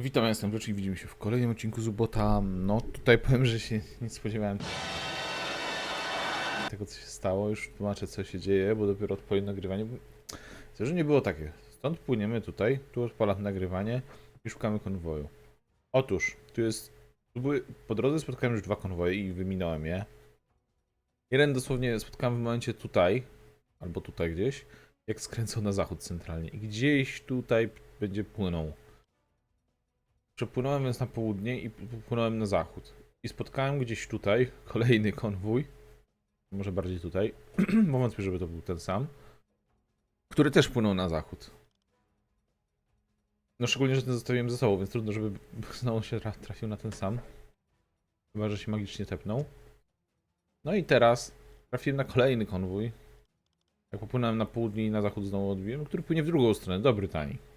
Witam, ja jestem Wyczek i widzimy się w kolejnym odcinku z Ubota. No tutaj powiem, że się nie spodziewałem tego, co się stało. Już tłumaczę, co się dzieje, bo dopiero odpaliłem nagrywanie. To, że nie było takie. Stąd płyniemy tutaj, tu odpalam nagrywanie i szukamy konwoju. Otóż, tu jest... Tu po drodze spotkałem już dwa konwoje i wyminąłem je. Jeden dosłownie spotkałem w momencie tutaj, albo tutaj gdzieś, jak skręcał na zachód centralnie. I gdzieś tutaj będzie płynął. Przepłynąłem więc na południe i popłynąłem na zachód. I spotkałem gdzieś tutaj kolejny konwój. Może bardziej tutaj. Bo wątpię, żeby to był ten sam. Który też płynął na zachód. No szczególnie, że ten zostawiłem ze sobą, więc trudno, żeby znowu się tra- trafił na ten sam. Chyba, że się magicznie tepnął. No i teraz trafiłem na kolejny konwój. Jak popłynąłem na południe i na zachód znowu odbiłem, który płynie w drugą stronę, do Brytanii.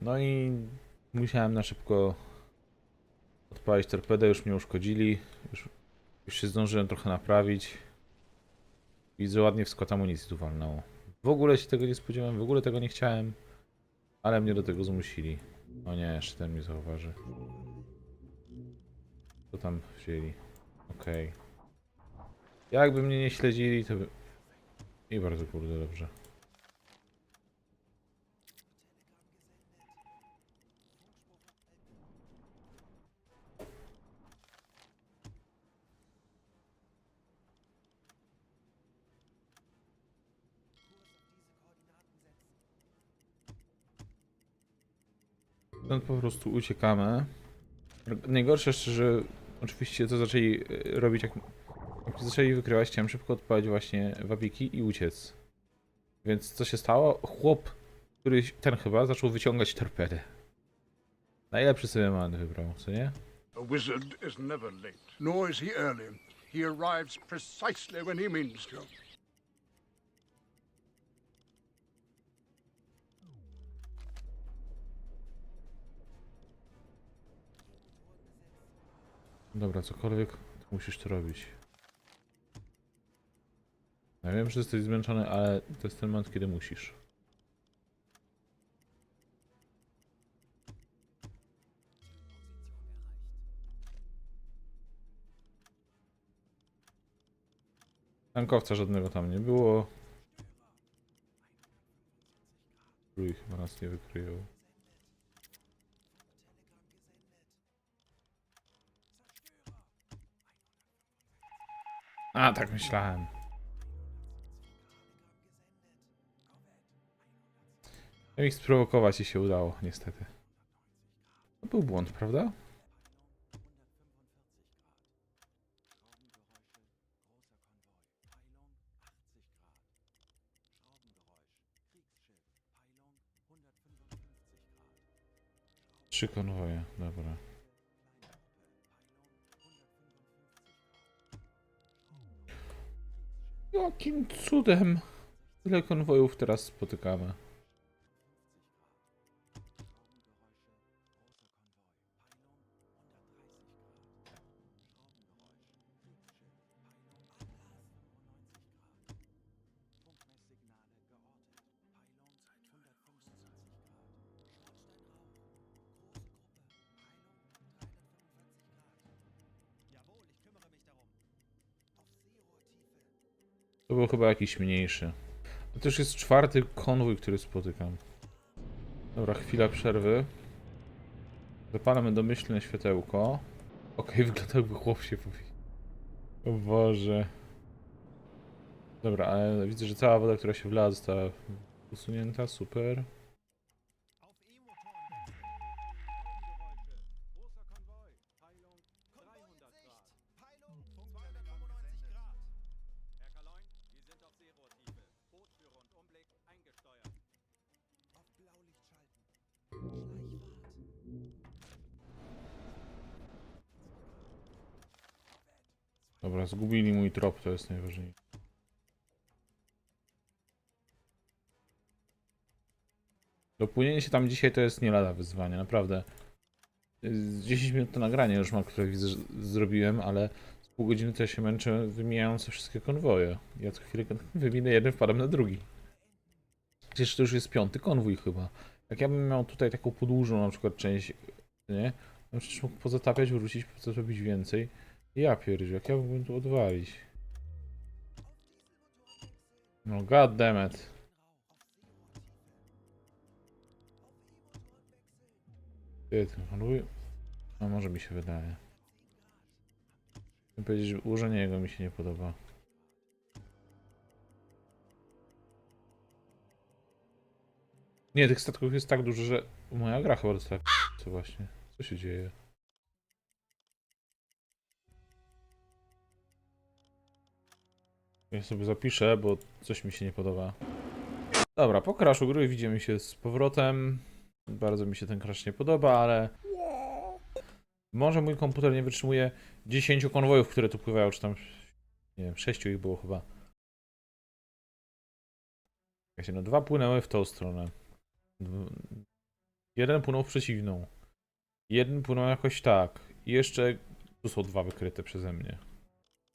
No i musiałem na szybko odpalić torpedę, już mnie uszkodzili. Już, już się zdążyłem trochę naprawić. Widzę ładnie w skład amunicji tu walnęło. W ogóle się tego nie spodziewałem, w ogóle tego nie chciałem. Ale mnie do tego zmusili. O nie, jeszcze ten mnie zauważy. Co tam wzięli? Okej. Jakby mnie nie śledzili, to by... I bardzo kurde dobrze. Stąd po prostu uciekamy. Najgorsze jeszcze, że oczywiście to zaczęli e, robić jak, jak zaczęli wykrywać, chciałem szybko odpalić właśnie wabiki i uciec. Więc co się stało? Chłop, który ten chyba zaczął wyciągać torpedę. Najlepszy sobie man wybrał, co nie? A wizard is never late, nor is he early. He arrives precisely when he means to. Dobra, cokolwiek, musisz to robić. Ja wiem, że jesteś zmęczony, ale to jest ten moment, kiedy musisz. Tankowca żadnego tam nie było. Krój chyba nas nie wykryją. A, tak myślałem. Chciałem ich sprowokować i się udało, niestety. To był błąd, prawda? Trzy konwoje, dobra. Jakim cudem tyle konwojów teraz spotykamy? Chyba jakiś mniejszy. To też jest czwarty konwój, który spotykam. Dobra, chwila przerwy. Zapalamy domyślne światełko. Okej, wygląda jakby chłop się mówi. O Boże. Dobra, ale widzę, że cała woda, która się wlała, została usunięta. Super. Zgubili mój trop, to jest najważniejsze. Dopłynięcie się tam dzisiaj to jest nie lada wyzwanie, naprawdę. Z 10 minut to nagranie już mam, które widzę, zrobiłem, ale z pół godziny to ja się męczę wymijając wszystkie konwoje. Ja co chwilę wyminę jeden, wpadam na drugi. Przecież to już jest piąty konwój chyba. Jak ja bym miał tutaj taką podłużną na przykład część, nie? No przecież mógł pozatapiać, wrócić, co zrobić więcej. Ja pierdziu, jak ja mógłbym tu odwalić? No god damn. Ty, haluj. No może mi się wydaje. Chcę powiedzieć, że ułożenie jego mi się nie podoba. Nie, tych statków jest tak dużo, że moja gra chyba dostała co właśnie. Co się dzieje? Ja sobie zapiszę, bo coś mi się nie podoba. Dobra, po crashu gry widzimy się z powrotem. Bardzo mi się ten crash nie podoba, ale... Może mój komputer nie wytrzymuje 10 konwojów, które tu pływają, czy tam... Nie wiem, 6 ich było chyba. Słuchajcie, no dwa płynęły w tą stronę. Jeden płynął w przeciwną. Jeden płynął jakoś tak. I jeszcze tu są dwa wykryte przeze mnie.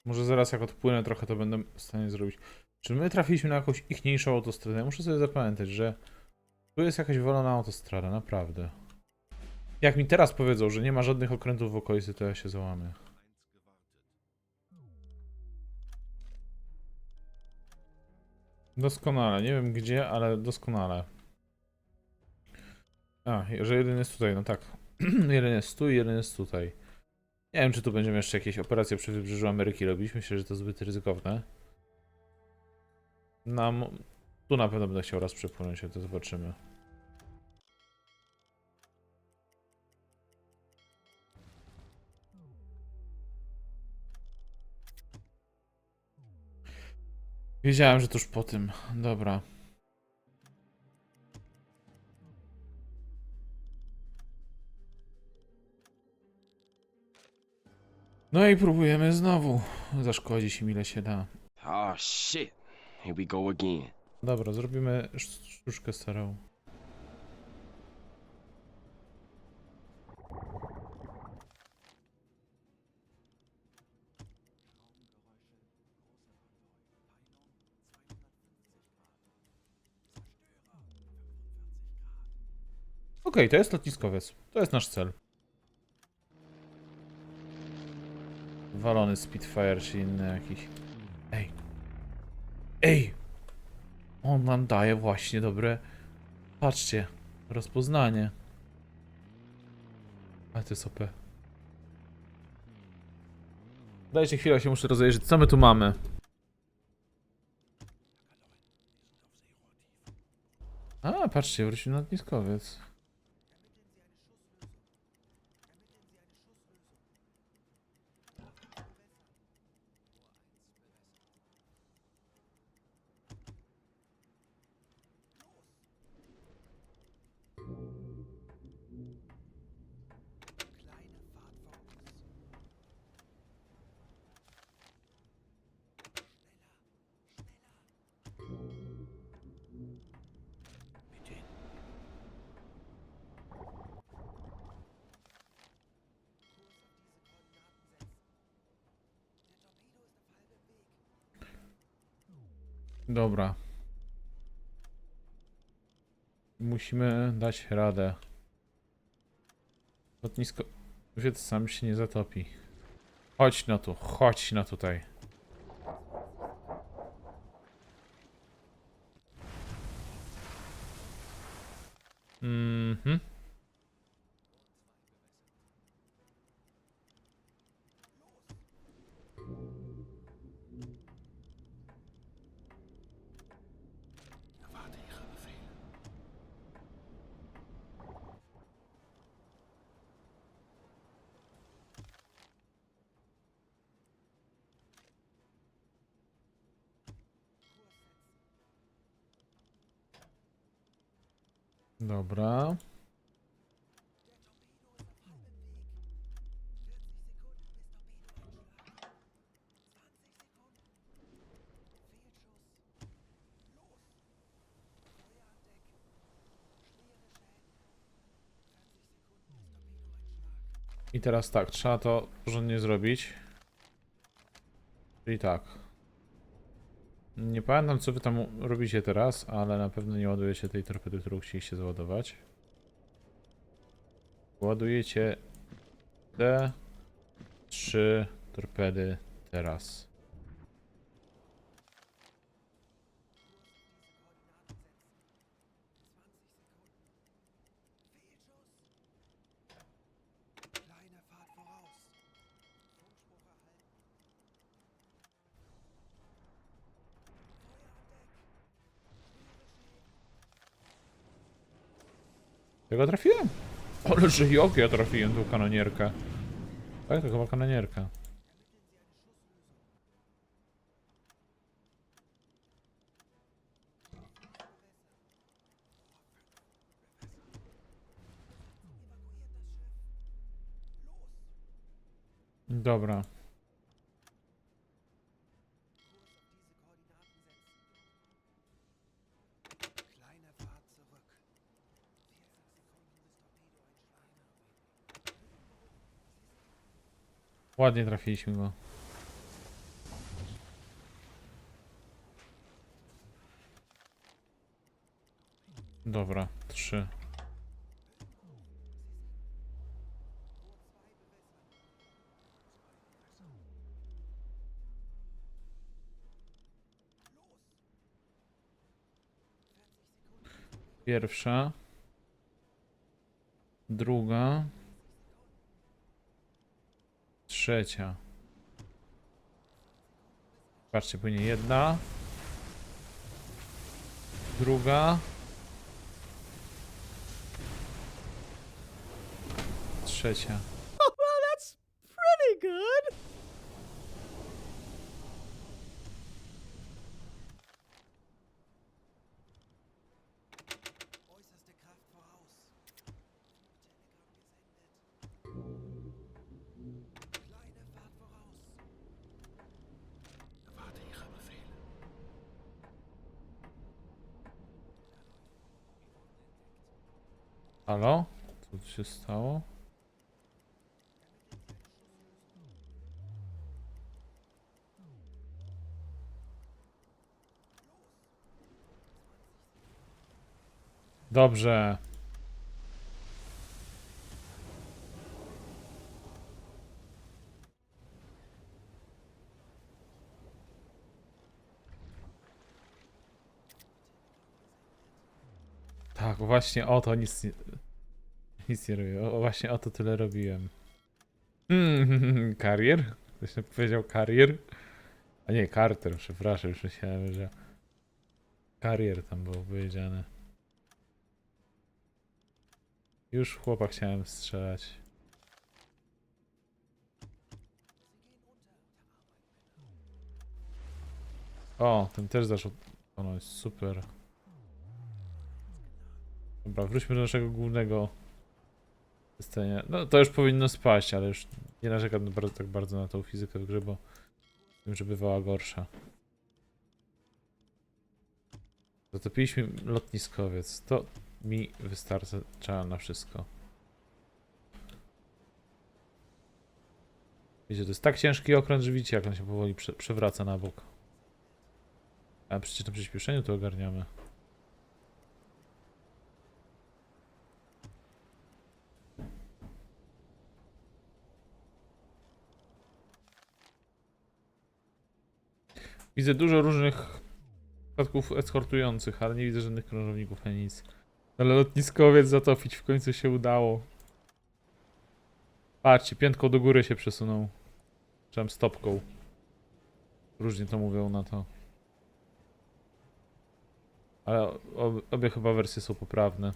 Może zaraz jak odpłynę trochę to będę w stanie zrobić. Czy my trafiliśmy na jakąś ichniejszą autostradę? Muszę sobie zapamiętać, że tu jest jakaś wolna autostrada, naprawdę. Jak mi teraz powiedzą, że nie ma żadnych okrętów w okolicy, to ja się załamię. Doskonale, nie wiem gdzie, ale doskonale. A, że jeden jest tutaj, no tak. jeden jest tu i jeden jest tutaj. Nie wiem, czy tu będziemy jeszcze jakieś operacje przy wybrzeżu Ameryki robić. Myślę, że to zbyt ryzykowne. Nam... Tu na pewno będę chciał raz przepłynąć, ale to zobaczymy. Wiedziałem, że tuż po tym. Dobra. No i próbujemy znowu zaszkodzić im ile się da. Oh shit. Here we go again. Dobra, zrobimy sz- sztuczkę starą. Okej, to jest lotniskowiec. To jest nasz cel. Walony Spitfire czy inny jakiś. Ej. Ej! On nam daje właśnie dobre. Patrzcie, rozpoznanie. Ale to jest OP. Dajcie chwilę, się muszę rozejrzeć. Co my tu mamy? A, patrzcie, wrócił na lotniskowiec. Dobra. Musimy dać radę. Lotnisko... Wiec sam się nie zatopi. Chodź no tu, chodź no tutaj. Mhm. Dobra. I teraz tak, trzeba to porządnie zrobić. Czyli tak. Nie pamiętam co wy tam robicie teraz, ale na pewno nie ładuje się tej torpedy, którą chcieliście załadować. Ładujecie te trzy torpedy teraz. Ja go trafiłem? Ale że jak ja trafiłem tą kanonierkę. Tak, to chyba kanonierka. Dobra. Ładnie trafiliśmy go. Dobra, trzy. Pierwsza. Druga. Trzecia. Patrzcie, płynie jedna. Druga. Trzecia. Halo? Co tu się stało? Dobrze. Tak, właśnie o to nic nie... Nic nie robię. O, właśnie o to tyle robiłem. Mm, karier? Ktoś powiedział karier? A nie, Carter, przepraszam, już myślałem, że... Karier tam było powiedziane. Już w chłopa chciałem strzelać. O, ten też zaczął... Ono jest super. Dobra, wróćmy do naszego głównego scenia. No to już powinno spaść, ale już nie narzekam bardzo, tak bardzo na tą fizykę w grze, bo wiem, że bywała gorsza. Zatopiliśmy lotniskowiec. To mi wystarcza na wszystko. Wiecie, to jest tak ciężki okręt, że widzicie, jak on się powoli prze przewraca na bok. A przecież na przyspieszeniu to ogarniamy. Widzę dużo różnych statków eskortujących, ale nie widzę żadnych krążowników ani nic. Ale lotniskowiec zatopić w końcu się udało. Patrzcie, piętką do góry się przesunął. Czy tam stopką. Różnie to mówią na to. Ale ob obie chyba wersje są poprawne.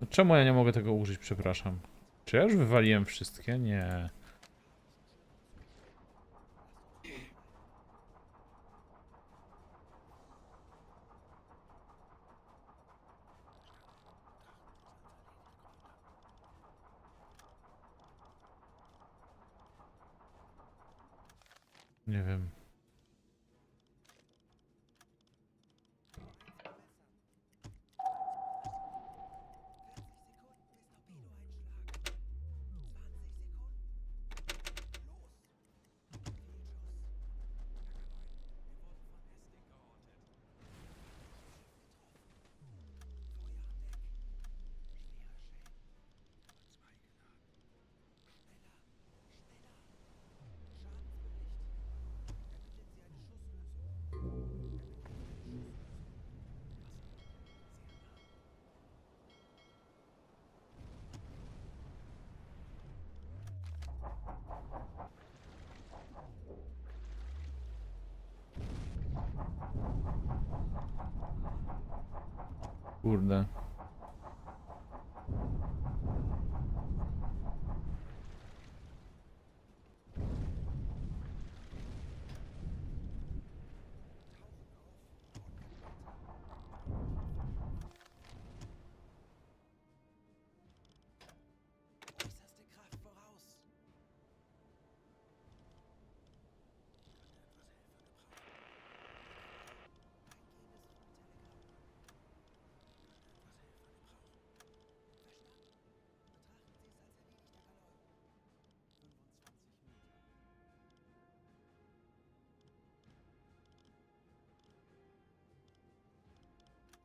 No czemu ja nie mogę tego użyć, przepraszam? Czy ja już wywaliłem wszystkie? Nie. Kurde.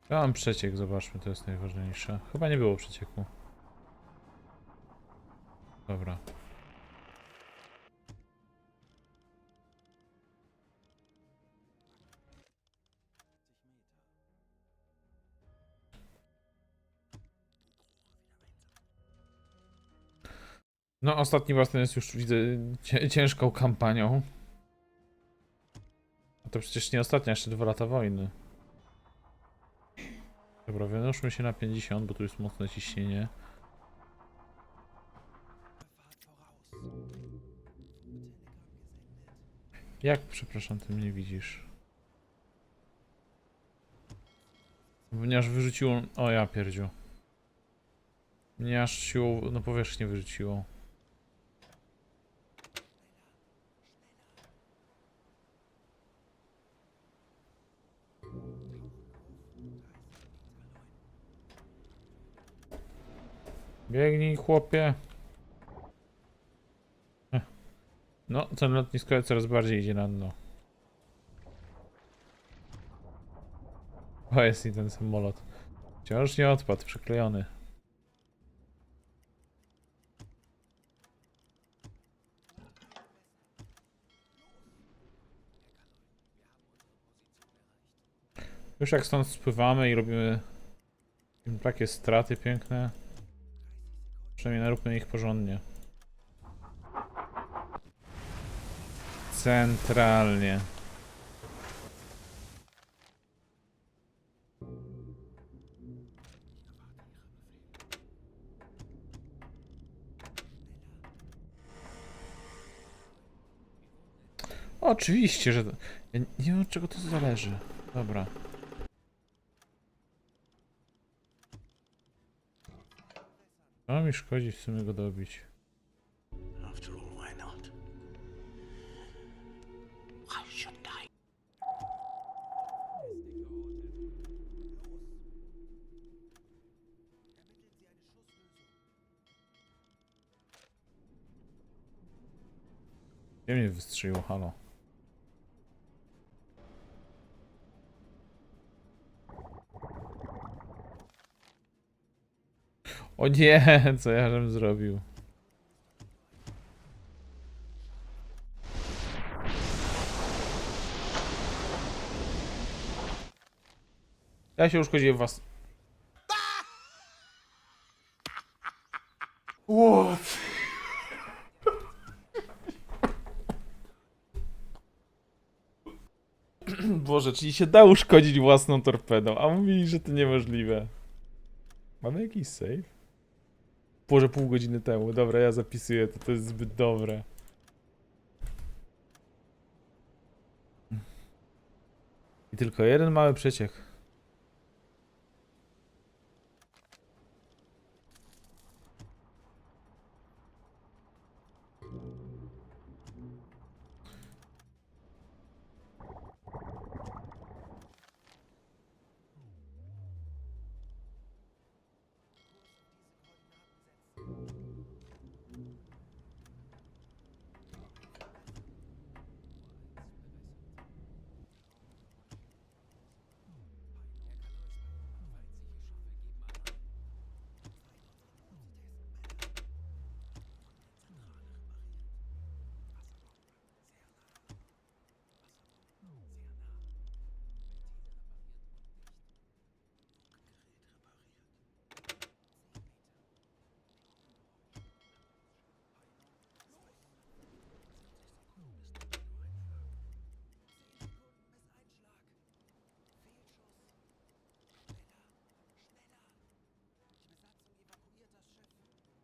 Ja mam przeciek, zobaczmy, to jest najważniejsze. Chyba nie było przecieku. Dobra. No, ostatni bastion jest już, widzę, ciężką kampanią. A to przecież nie ostatnia, jeszcze dwa lata wojny. Dobra, wynoszmy się na 50, bo tu jest mocne ciśnienie. Jak, przepraszam, ty mnie widzisz? Mnie aż wyrzuciło... O ja pierdziu. Mnie aż siłą na powierzchnię wyrzuciło. Biegnij, chłopie. No, ten lotnisko coraz bardziej idzie na dno. O, jest i ten samolot. Wciąż nie odpadł, przyklejony. Już jak stąd spływamy i robimy takie straty piękne, przynajmniej naróbmy ich porządnie. Centralnie. Oczywiście, że. Ja nie wiem od czego to zależy. Dobra. Co mi szkodzi w sumie go dobić? After all, why not? Why shouldn't I? Ermitteln Sie eine Schusslösung. Gdzie mnie wystrzeliło? Halo. O nie, co ja żem zrobił? Ja się uszkodziłem was. What? Boże, czyli się da uszkodzić własną torpedą, a mówili, że to niemożliwe. Mamy jakiś save? Boże, pół godziny temu. Dobra, ja zapisuję to, to jest zbyt dobre. I tylko jeden mały przeciek.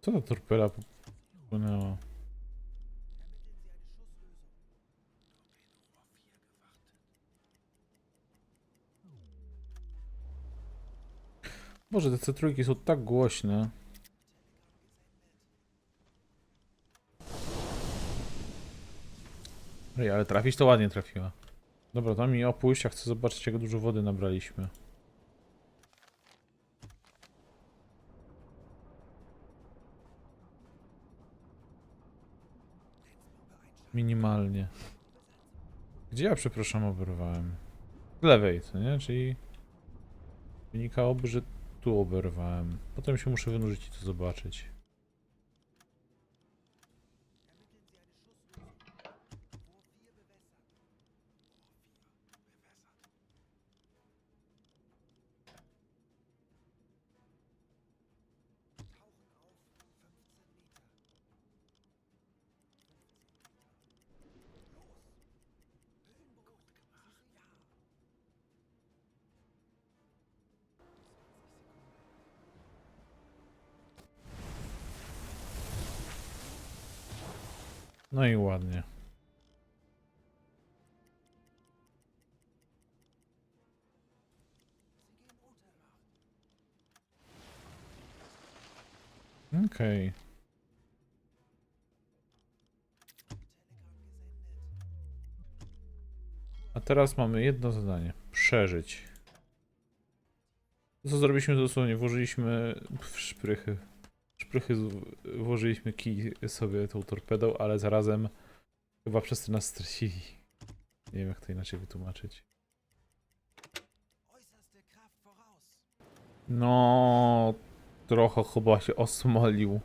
Co ta torpeda popłynęła? Boże, te C3 są tak głośne. Ej, ale trafić to ładnie trafiła. Dobra, to mi opuść, a chcę zobaczyć jak dużo wody nabraliśmy. Minimalnie. Gdzie ja, przepraszam, oberwałem? Z lewej, co nie? Czyli wynikałoby, że tu oberwałem. Potem się muszę wynurzyć i to zobaczyć. No i ładnie. Okej. A teraz mamy jedno zadanie. Przeżyć. Co zrobiliśmy dosłownie? Włożyliśmy w szprychy. Szprychy włożyliśmy kij sobie tą torpedą, ale zarazem chyba przez to nas stracili. Nie wiem jak to inaczej wytłumaczyć. No, trochę chyba się osmolił.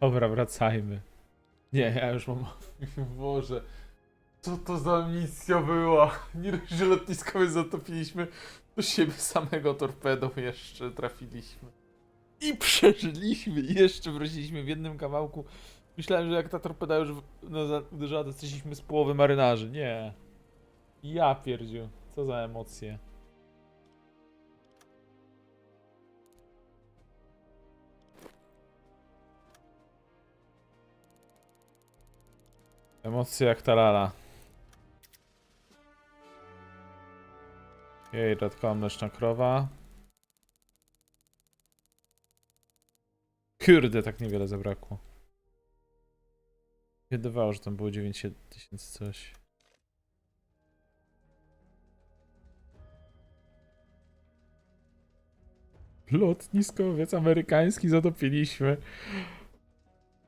Dobra, wracajmy. Nie, ja już mam. Boże. Co to za misja była? Nie dość, że lotniskowe zatopiliśmy, to siebie samego torpedą jeszcze trafiliśmy. I przeżyliśmy. I jeszcze wróciliśmy w jednym kawałku. Myślałem, że jak ta torpeda już no, za- to straciliśmy z połowy marynarzy. Nie. Ja pierdziu. Co za emocje. Emocje jak ta lala. Jej, dodatkowa mleczna krowa. Kurde, tak niewiele zabrakło. Wydawało, że tam było 9000 coś. Lotniskowiec amerykański zatopiliśmy.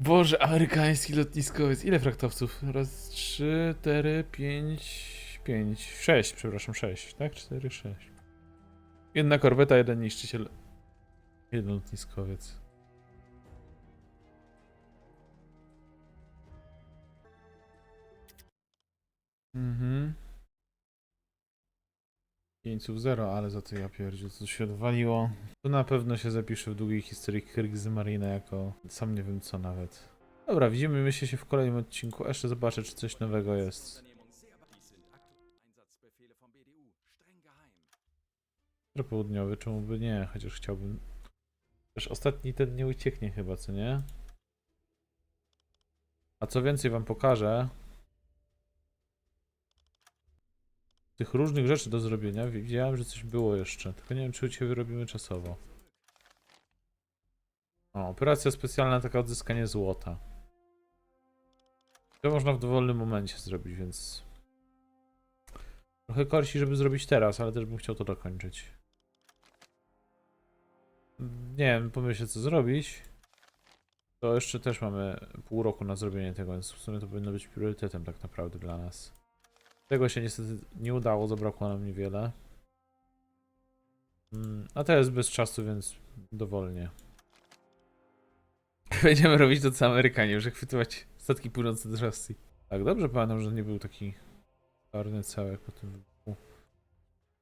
Boże, amerykański lotniskowiec. Ile fraktowców? Raz, trzy, cztery, pięć, pięć, sześć, przepraszam, sześć, tak? Cztery, sześć. Jedna korweta, jeden niszczyciel. Jeden lotniskowiec. Mhm. Jeńców zero, ale za to ja pierdziu, co się odwaliło. To na pewno się zapisze w długiej historii Kyrgyz Marina jako sam nie wiem co nawet. Dobra, widzimy myślę się w kolejnym odcinku. Jeszcze zobaczę, czy coś nowego jest. Południowy, czemu by nie? Chociaż chciałbym... Też ostatni ten nie ucieknie chyba, co nie? A co więcej wam pokażę... Tych różnych rzeczy do zrobienia widziałem, że coś było jeszcze. Tylko nie wiem, czy u Ciebie robimy czasowo. O, operacja specjalna, taka odzyskanie złota. To można w dowolnym momencie zrobić, więc... Trochę korsi, żeby zrobić teraz, ale też bym chciał to dokończyć. Nie wiem, pomyślę co zrobić. To jeszcze też mamy pół roku na zrobienie tego, więc w sumie to powinno być priorytetem tak naprawdę dla nas. Tego się niestety nie udało, zabrakło nam niewiele. Mm, A to jest bez czasu, więc dowolnie. Będziemy robić to co Amerykanie, przechwytywać statki płynące do Rosji. Tak, dobrze pamiętam, że nie był taki czarny cały jak po tym wybuchu.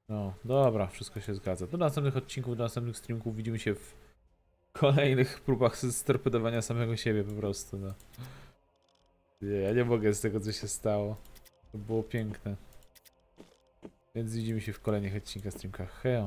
No, dobra, wszystko się zgadza. Do następnych odcinków, do następnych streamków widzimy się w kolejnych próbach storpedowania samego siebie po prostu, no. Nie, ja nie mogę z tego, co się stało. To było piękne. Więc widzimy się w kolejnych odcinkach, streamkach. Hej!